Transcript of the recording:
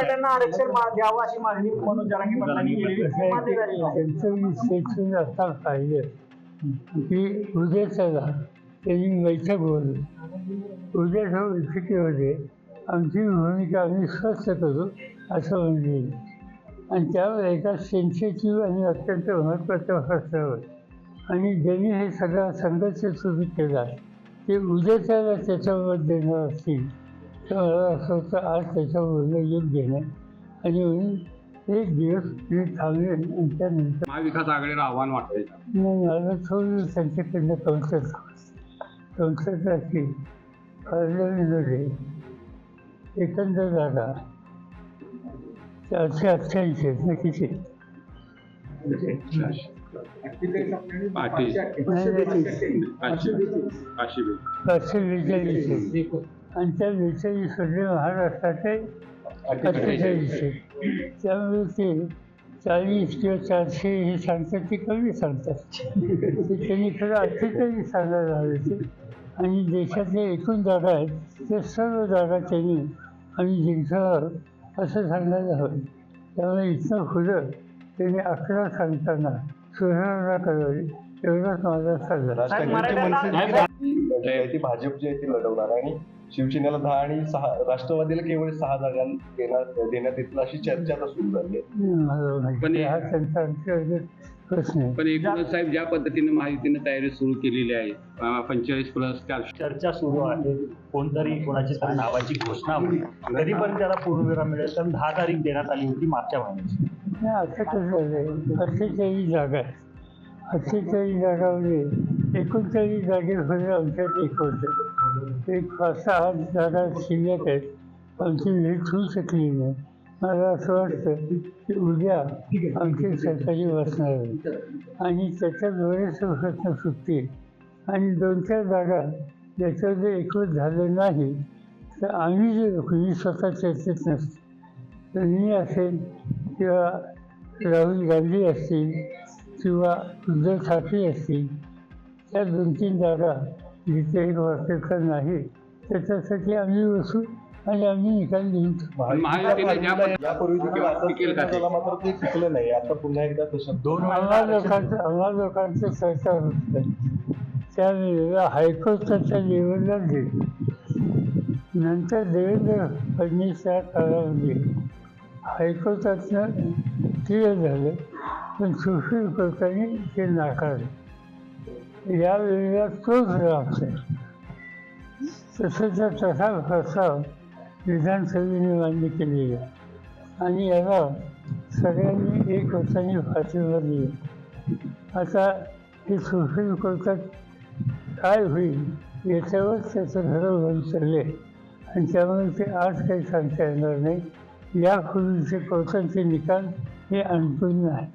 मराठ्यांना आरक्षण द्यावं अशी मागणी मनोज जरांगे पाटलांनी केली मान्य झाली नाही. त्यांचं विश्लेषण आता पाहिलं. की उद्याच्याला त्यांनी बैठक बोलली. उद्याच्या बैठकीमध्ये आमची भूमिका आम्ही स्पष्ट करू असं म्हणले. आणि त्यावर एका सेन्सिटिव्ह आणि अत्यंत महत्त्वाच्या प्रश्नावर आणि ज्यांनी हे सगळा संघर्ष सुरू केला ते उद्याच्याला त्याच्यावर देणार असतील. तर मला असं वाटतं आज त्याच्यावर बोलणं योग्य नाही आणि एक दिवस मी थांबेन आणि त्यानंतर महाविकास आघाडीला आव्हान वाटतंय मग मला थोडं त्यांच्याकडनं कौशल कौशल्याची कळलेली एकंदर जागा चारशे अठ्ठ्याऐंशी आहेत ना किती नाही, नाही, पाचशे बेचाळीस. आहेत आणि त्या बेचाळीसमध्ये महाराष्ट्राचे अठ्ठेचाळीस आहेत त्यामुळे ते चाळीस किंवा चारशे हे सांगतात ते कमी सांगतात. ते त्यांनी खरं अठ्ठेचाळीस सांगायला हवे ते आणि देशातल्या एकूण जागा आहेत त्या सर्व जागा त्यांनी आम्ही जिंकणार असं सांगायला हवं. त्यामुळे इथनं पुढं त्यांनी अकरा सांगताना सुधारणा करावी एवढाच माझा सल्ला. ती भाजप जी आहे ती लढवणार आणि शिवसेनेला दहा आणि सहा राष्ट्रवादीला केवळ सहा जागा देण्यात देण्यात येतील अशी चर्चा आता सुरू झाली आहे. पण हे- हा त्यांचा अंतर्गत प्रश्न आहे. पण एकूणच साहेब ज्या पद्धतीने महायुतीने तयारी सुरू केलेली आहे पंचेचाळीस प्लस चारशे चर्चा सुरू आहे. कोणतरी कोणाची तरी नावाची घोषणा होती कधी पण त्याला पूर्णविराम मिळेल कारण दहा तारीख देण्यात आली होती मागच्या महिन्याची. नाही असं कसं झालं अठ्ठेचाळीस जागा आहेत. अठ्ठेचाळीस जागामध्ये एकोणचाळीस जागेमध्ये आमच्यात एक होतं. एक पाच सहा जागा शिल्लक आहेत आमची नीट होऊ शकली नाही. मला असं वाटतं की उद्या आमची सरकारी बसणार आहे आणि त्याच्यात बरेचसे प्रश्न सुटतील. आणि दोन चार जागा ज्याच्यावर जर एकवट झालं नाही तर आम्ही जे कुणी स्वतः चर्चेत नसतो. तर मी असेल किंवा राहुल गांधी असतील किंवा उद्धव ठाकरे असतील त्या दोन तीन जागा जिथे एक वास्तविकता नाही. त्याच्यासाठी आम्ही बसू आणि आम्ही निकाल देऊन टाकू. महायुतीने ज्या पद्धतीने यापूर्वी देखील आता टिकेल का ते? त्याला मात्र ते टिकलं नाही. आता पुन्हा एकदा तसं दोन आम्हा लोकांचं आम्हा लोकांचं सरकार होतं. त्यावेळेला हायकोर्टाच्या लेवलला गेली. नंतर देवेंद्र फडणवीसच्या काळामध्ये हायकोर्टातनं क्लिअर झालं. पण सुप्रीम कोर्टाने ते नाकारलं. या वेळेला तोच राहत आहे तसंच तसा प्रस्ताव विधानसभेने मान्य केलेला. आणि याला सगळ्यांनी एक वर्षाने पाठिंबा दिला आता हे सुप्रीम कोर्टात काय होईल याच्यावर त्याचं खरं भर चालले. आणि त्यामुळे ते आज काही सांगता येणार नाही. यापूर्वीचे कोर्टाचे निकाल हे अनुकूल नाही